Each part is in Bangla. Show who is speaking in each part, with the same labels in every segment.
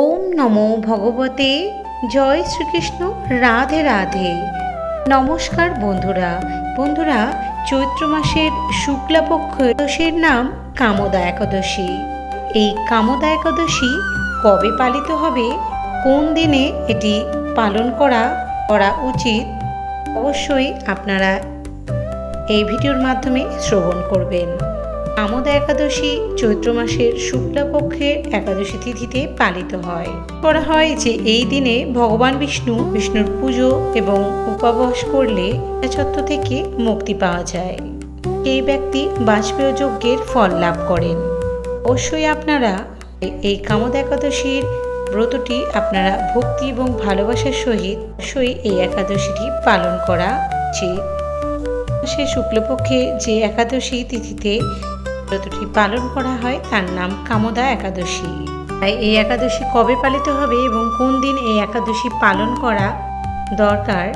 Speaker 1: ওম নমো ভগবতে। জয় শ্রীকৃষ্ণ। রাধে রাধে। নমস্কার বন্ধুরা। বন্ধুরা, চৈত্র মাসের শুক্লাপক্ষ একাদশীর নাম কামদা একাদশী। এই কামদা একাদশী কবে পালিত হবে? কোন দিনে এটি পালন করা করা উচিত? অবশ্যই আপনারা এই ভিডিওর মাধ্যমে শ্রবণ করবেন। আমোদা একাদশী চৈত্র মাসের শুক্লাপক্ষের একাদশী তিথিতে পালিত হয়। করা হয় যে এই দিনে ভগবান বিষ্ণু বিষ্ণুর পুজো এবং উপবাস করলে ছত্র থেকে মুক্তি পাওয়া যায়। এই ব্যক্তি বাজপেয় যজ্ঞের ফল লাভ করেন। অবশ্যই আপনারা এই কামদ একাদশীর ব্রতটি আপনারা ভক্তি এবং ভালোবাসার সহিত অবশ্যই এই একাদশীটি পালন করা উচিত। সে শুক্লপক্ষে যে একাদশী তিথিতে ব্রতটি পালন করা হয় তার নাম কামদা একাদশী। তাই এই একাদশী কবে পালিত হবে এবং কোন দিন এই একাদশী পালন করা দরকার?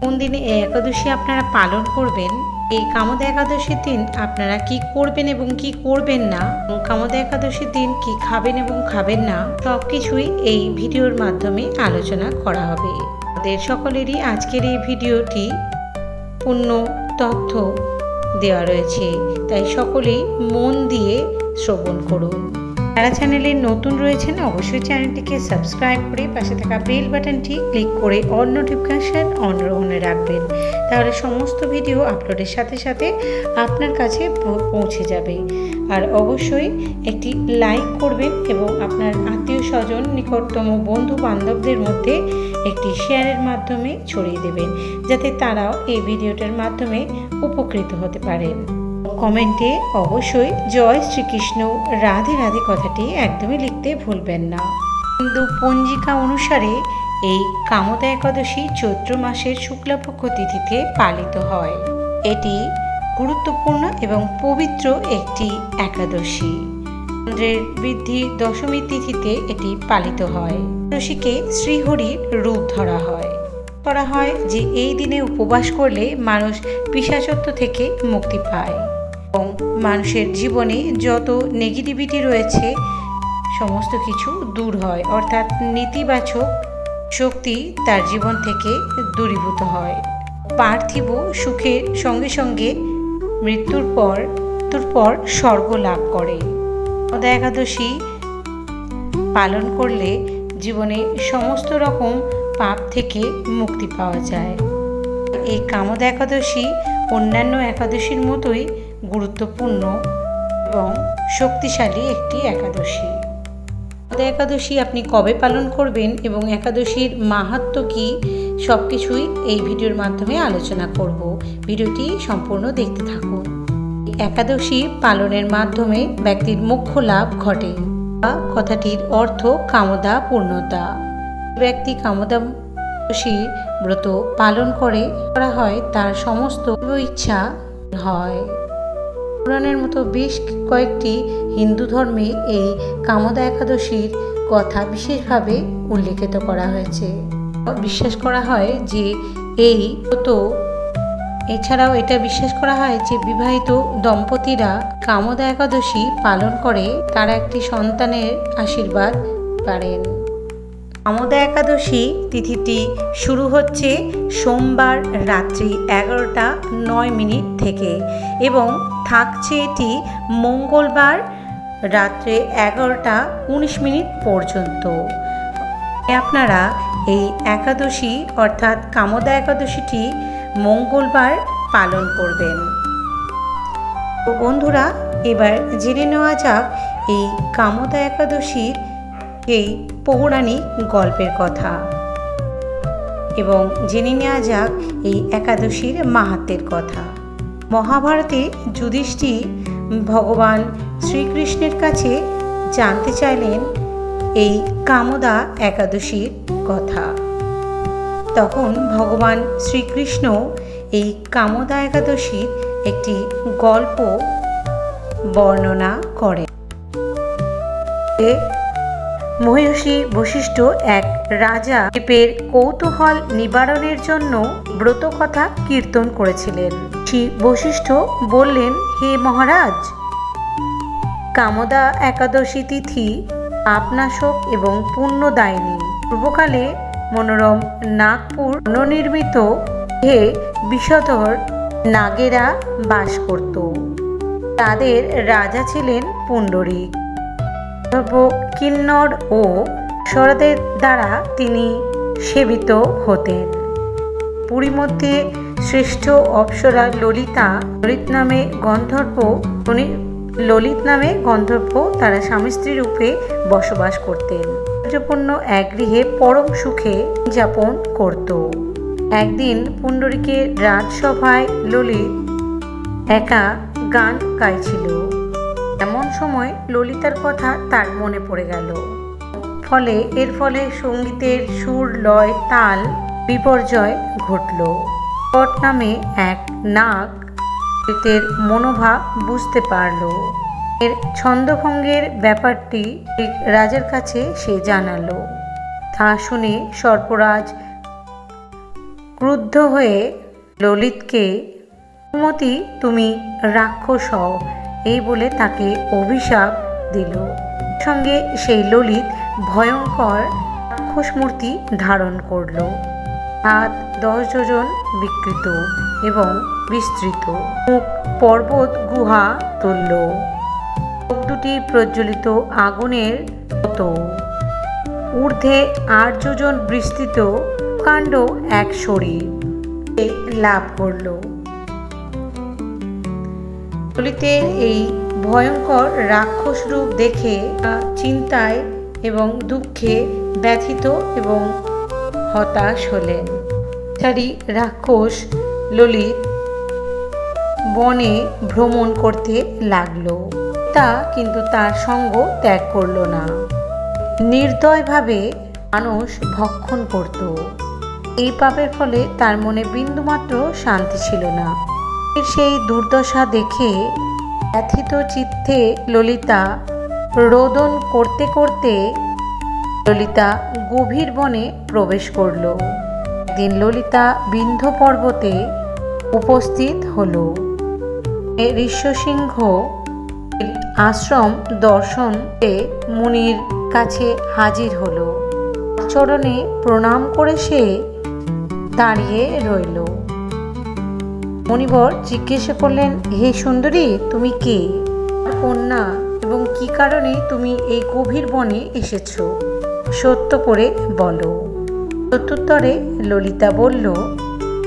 Speaker 1: কোন দিনে এই একাদশী আপনারা পালন করবেন? এই কামদা একাদশীর দিন আপনারা কি করবেন এবং কি করবেন না? এবং কামদা একাদশীর দিন কি খাবেন এবং খাবেন না? সব কিছুই এই ভিডিওর মাধ্যমে আলোচনা করা হবে। আমাদের সকলেরই আজকের এই ভিডিওটি পূর্ণ তথ্য দেওয়া রয়েছে। তাই সকলেই মন দিয়ে শ্রবণ করুন। যারা চ্যানেলে নতুন রয়েছেন, অবশ্যই চ্যানেলটিকে সাবস্ক্রাইব করে পাশে থাকা বেল বাটনটি ক্লিক করে অল নোটিফিকেশান অন রহনে রাখবেন। তাহলে সমস্ত ভিডিও আপলোডের সাথে সাথে আপনার কাছে পৌঁছে যাবে। আর অবশ্যই একটি লাইক করবেন এবং আপনার আত্মীয় স্বজন, নিকটতম বন্ধু বান্ধবদের মধ্যে একটি শেয়ারের মাধ্যমে ছড়িয়ে দেবেন, যাতে তারাও এই ভিডিওটার মাধ্যমে উপকৃত হতে পারেন। কমেন্টে অবশ্যই জয় শ্রীকৃষ্ণ। রাধে রাধে কথাটি একদমই লিখতে ভুলবেন না। হিন্দু পঞ্জিকা অনুসারে এই কামদা একাদশী চৈত্র মাসের শুক্লাপক্ষ তিথিতে পালিত হয়। এটি গুরুত্বপূর্ণ এবং পবিত্র একটি একাদশী। চন্দ্রের বৃদ্ধি দশমী তিথিতে এটি পালিত হয়। একাদশীকে শ্রীহরির রূপ ধরা হয়। করা হয় যে এই দিনে উপবাস করলে মানুষ পিসাচত্ব থেকে মুক্তি পায়। এবং মানুষের জীবনে যত নেগেটিভিটি রয়েছে, সমস্ত কিছু দূর হয়। অর্থাৎ নেতিবাচক শক্তি তার জীবন থেকে দূরীভূত হয়। পার্থিব সুখের সঙ্গে সঙ্গে মৃত্যুর পর মৃত্যুর পর স্বর্গ লাভ করে। সদা একাদশী পালন করলে জীবনে সমস্ত রকম পাপ থেকে মুক্তি পাওয়া যায়। এই কামদ একাদশী অন্যান্য একাদশীর মতোই গুরুত্বপূর্ণ এবং শক্তিশালী একটি একাদশী। একাদশী আপনি কবে পালন করবেন এবং একাদশীর মাহাত্ম কী সব কিছুই এই ভিডিওর মাধ্যমে আলোচনা করব। ভিডিওটি সম্পূর্ণ দেখতে থাকুন। একাদশী পালনের মাধ্যমে ব্যক্তির মুখ্য লাভ ঘটে কথাটির অর্থ কামদা পূর্ণতা। ব্যক্তি কামদা একাদশী ব্রত পালন করে, করা হয় তার সমস্ত ইচ্ছা হয়। পুরাণের মতো বেশ কয়েকটি হিন্দু ধর্মে এই কামদা একাদশীর কথা বিশেষভাবে উল্লেখিত করা হয়েছে। বিশ্বাস করা হয় যে এই তো এছাড়াও এটা বিশ্বাস করা হয় যে বিবাহিত দম্পতিরা কামদা একাদশী পালন করে তারা একটি সন্তানের আশীর্বাদ পারেন। কামদা একাদশী তিথিটি শুরু হচ্ছে সোমবার রাত্রি এগারোটা নয় মিনিট থেকে এবং থাকছে এটি মঙ্গলবার রাত্রে এগারোটা উনিশ মিনিট পর্যন্ত। আপনারা এই একাদশী অর্থাৎ কামদা একাদশীটি মঙ্গলবার পালন করবেন। তো বন্ধুরা, এবার জেনে নেওয়া যাক এই কামদা একাদশীর এই পৌরাণিক গল্পের কথা। এবং জেনে নেওয়া যাক এই একাদশীর মাহাত্মের কথা। মহাভারতে যুধিষ্ঠি ভগবান শ্রীকৃষ্ণের কাছে জানতে চাইলেন এই কামদা একাদশীর কথা। তখন ভগবান শ্রীকৃষ্ণ এই কামদা একাদশীর একটি গল্প বর্ণনা করেন। এ মহিষী বশিষ্ঠ এক রাজা দেবের কৌতূহল নিবারণের জন্য ব্রত কথা কীর্তন করেছিলেন। শ্রী বশিষ্ঠ বললেন, হে মহারাজ, কামদা একাদশী তিথি পাপনাশক এবং পুণ্যদায়িনী। পূর্বকালে মনোরম নাগপুর ননির্মিত হে বিষধর নাগেরা বাস করত। তাদের রাজা ছিলেন পুণ্ডরিক। কিন্নর ও সরদের দ্বারা তিনি সেবিত হতেন। পুরী মধ্যে শ্রেষ্ঠ অপ্সরা ললিতা ললিত নামে গন্ধর্ব ললিত নামে গন্ধর্ব তারা স্বামী স্ত্রী রূপে বসবাস করতেন। সৌন্দর্যপূর্ণ এক গৃহে পরম সুখে যাপন করত। একদিন পুণ্ডরীকে রাজসভায় ললিত একা গান গাইছিল। এমন সময় ললিতার কথা তার মনে পড়ে গেল। ফলে এর ফলে সঙ্গীতের সুর, লয়, তাল, বিপর্যয় ঘটল। পট নামে এক নাগ ললিতের মনোভাব বুঝতে পারল। এর ছন্দভঙ্গের ব্যাপারটি রাজার কাছে সে জানালো। তা শুনে সর্পরাজ ক্রুদ্ধ হয়ে ললিতকে মতি তুমি রাক্ষস হও। এই বলে তাকে অভিশাপ দিল। সঙ্গে সেই ললিত ভয়ঙ্কর রাক্ষস মূর্তি ধারণ করল। হাত দশ যোজন বিকৃত এবং বিস্তৃত। মুখ পর্বত গুহা তুলল। চোখ দুটি প্রজ্বলিত আগুনের মতো। ঊর্ধ্বে আট যোজন বিস্তৃত কাণ্ড এক শরীর লাভ করল। ললিতের এই ভয়ঙ্কর রাক্ষস রূপ দেখে চিন্তায় এবং দুঃখে ব্যথিত এবং হতাশ হলেন। চারি রাক্ষস ললিত বনে ভ্রমণ করতে লাগল। তা কিন্তু তার সঙ্গ ত্যাগ করল না। নির্দয়ভাবে মানুষ ভক্ষণ করত। এই পাপের ফলে তার মনে বিন্দুমাত্র শান্তি ছিল না। সেই দুর্দশা দেখে ব্যথিত চিত্তে ললিতা রোদন করতে করতে ললিতা গভীর বনে প্রবেশ করল। দিন ললিতা বিন্ধ্য পর্বতে উপস্থিত হলো। ঋষ্যসিংহ আশ্রম দর্শন মুনির কাছে হাজির হলো। চরণে প্রণাম করে সে দাঁড়িয়ে রইল। মণিবর জিজ্ঞাসা করলেন, হে সুন্দরী, তুমি কে? কন্যা? এবং কি কারণে তুমি এই গভীর বনে এসেছ? সত্য করে বলো। প্রত্যুত্তরে ললিতা বলল,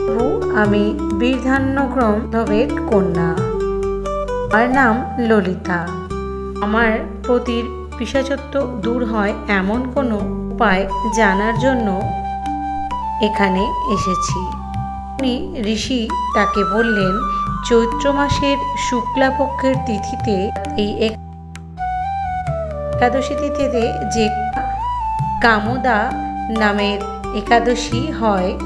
Speaker 1: প্রভু, আমি বীরধান্যক্রম ধবের কন্যা। আমার নাম ললিতা। আমার পতির পিসাচত্ব দূর হয় এমন কোনো উপায় জানার জন্য এখানে এসেছি। ঋষি তাকে বললেন, চৈত্র মাসের শুক্লাপক্ষের তিথিতে এই এক- একাদশী তিথিতে যে কামদা নামের একাদশী হয়,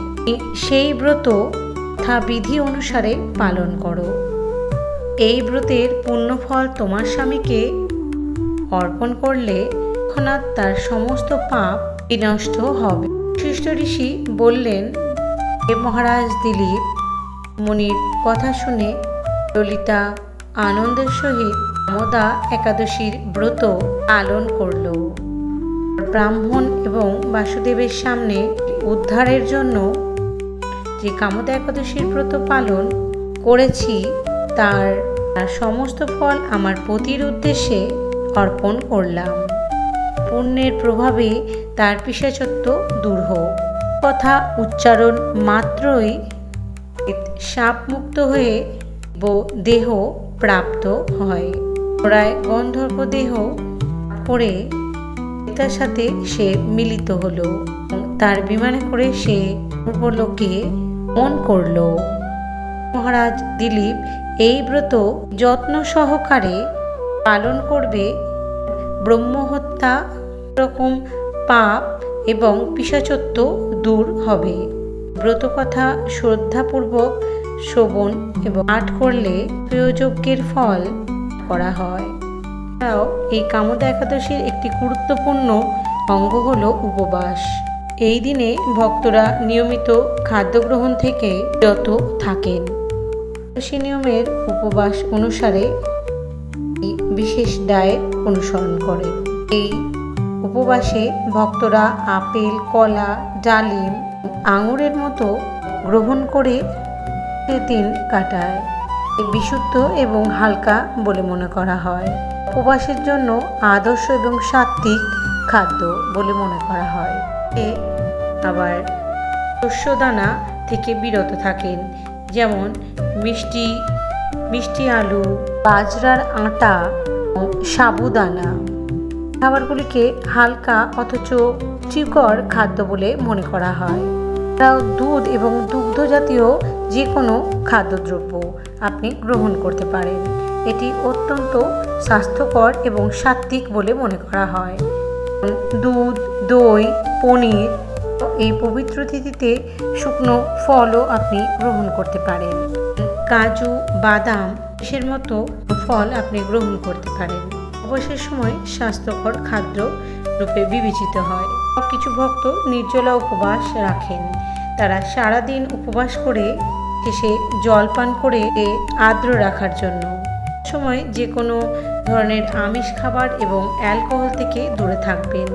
Speaker 1: সেই ব্রত তথা বিধি অনুসারে পালন করো। এই ব্রতের পুণ্যফল তোমার স্বামীকে অর্পণ করলে তার সমস্ত পাপ বিনষ্ট হবে। শিষ্ট ঋষি বললেন মহারাজ দিলীপ মুনির কথা শুনে ললিতা আনন্দের সহিত আমদা একাদশীর ব্রত পালন করল। ব্রাহ্মণ এবং বাসুদেবের সামনে উদ্ধারের জন্য যে কামদা একাদশীর ব্রত পালন করেছি তার তার সমস্ত ফল আমার পতির উদ্দেশ্যে অর্পণ করলাম। পুণ্যের প্রভাবে তার পিসাচত্ব দূর হোক। কথা উচ্চারণ মাত্রই সাপ মুক্ত হয়ে দেহ প্রাপ্ত হয়। প্রায় গন্ধর্ব দেহ করে তার সাথে সে মিলিত হলো তার বিমানে করে সে লোকে মন করল। মহারাজ দিলীপ এই ব্রত যত্ন সহকারে পালন করবে। ব্রহ্মহত্যা রকম পাপ এবং পিসাচত্ব দূর হবে। ব্রতকথা শ্রদ্ধাপূর্বক শ্রবণ এবং আট করলে প্রয়োজকের ফল করা হয়। এছাড়াও এই কামদা একাদশীর একটি গুরুত্বপূর্ণ অঙ্গ হল উপবাস। এই দিনে ভক্তরা নিয়মিত খাদ্য গ্রহণ থেকে যত থাকেন। একাদশী নিয়মের উপবাস অনুসারে বিশেষ ডায়েট অনুসরণ করে। এই উপবাসে ভক্তরা আপেল, কলা, ডালিম, আঙুরের মতো গ্রহণ করে দিন কাটায়। বিশুদ্ধ এবং হালকা বলে মনে করা হয়। উপবাসের জন্য আদর্শ এবং সাত্ত্বিক খাদ্য বলে মনে করা হয়। এ আবার শস্যদানা থেকে বিরত থাকেন, যেমন মিষ্টি মিষ্টি আলু, বাজরার আটা সাবুদানা। খাবারগুলিকে হালকা অথচ চিকর খাদ্য বলে মনে করা হয়। এছাড়াও দুধ এবং দুগ্ধ জাতীয় যে কোনো খাদ্যদ্রব্য আপনি গ্রহণ করতে পারেন। এটি অত্যন্ত স্বাস্থ্যকর এবং সাত্ত্বিক বলে মনে করা হয়। দুধ, দই, পনির এই পবিত্র তিথিতে শুকনো ফলও আপনি গ্রহণ করতে পারেন। কাজু, বাদাম এর মতো ফল আপনি গ্রহণ করতে পারেন। অবসর সময় স্বাস্থ্যকর খাদ্য রূপে বিবেচিত হয়। কিছু ভক্ত নির্জলা উপবাস রাখেন। তারা সারাদিন উপবাস করে, শেষে জল পান করে আর্দ্র রাখার জন্য। সময় যে কোনো ধরনের আমিষ খাবার এবং অ্যালকোহল থেকে দূরে থাকবেন।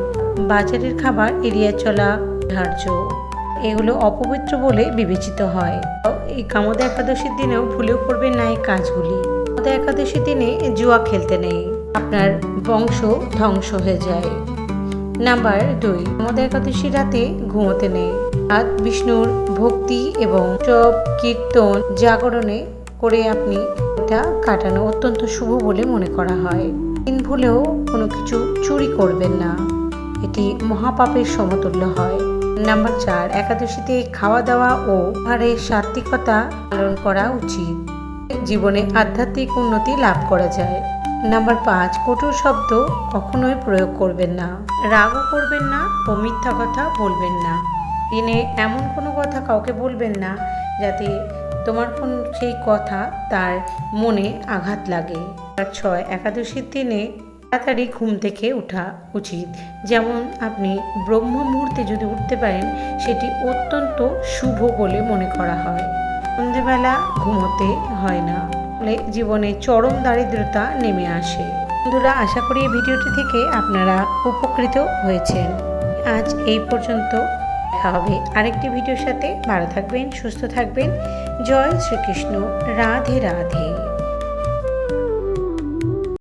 Speaker 1: বাজারের খাবার এড়িয়ে চলা ধার্য। এগুলো অপবিত্র বলে বিবেচিত হয়। এই কামদা একাদশীর দিনেও ভুলেও করবেন না এই কাজগুলি। কামদা একাদশীর দিনে জুয়া খেলতে নেই। আপনার বংশ ধ্বংস হয়ে যায়। নাম্বার দুই, আমাদের একাদশী রাতে ঘুমোতে নেই। রাত বিষ্ণুর ভক্তি এবং চপ কীর্তন, জাগরণে করে আপনি এটা কাটানো অত্যন্ত শুভ বলে মনে করা হয়। দিন ভুলেও কোনো কিছু চুরি করবেন না। এটি মহাপাপের সমতুল্য হয়। নাম্বার চার, একাদশীতে খাওয়া দাওয়া ও আহারের সাত্বিকতা পালন করা উচিত। জীবনে আধ্যাত্মিক উন্নতি লাভ করা যায়। নাম্বার পাঁচ, কঠোর শব্দ কখনোই প্রয়োগ করবেন না। রাগও করবেন না, ও মিথ্যা কথা বলবেন না। দিনে এমন কোনো কথা কাউকে বলবেন না, যাতে তোমার কোন সেই কথা তার মনে আঘাত লাগে। আর ছয়, একাদশীর দিনে তাড়াতাড়ি ঘুম থেকে ওঠা উচিত। যেমন আপনি ব্রহ্ম মুহূর্তে যদি উঠতে পারেন, সেটি অত্যন্ত শুভ বলে মনে করা হয়। সন্ধেবেলা ঘুমোতে হয় না। ফলে জীবনে চরম দারিদ্রতা নেমে আসে। বন্ধুরা, আশা করি এই ভিডিওটি থেকে আপনারা উপকৃত হয়েছেন। আজ এই পর্যন্ত দেখা হবে আরেকটি ভিডিওর সাথে। ভালো থাকবেন, সুস্থ থাকবেন। জয় শ্রীকৃষ্ণ। রাধে রাধে।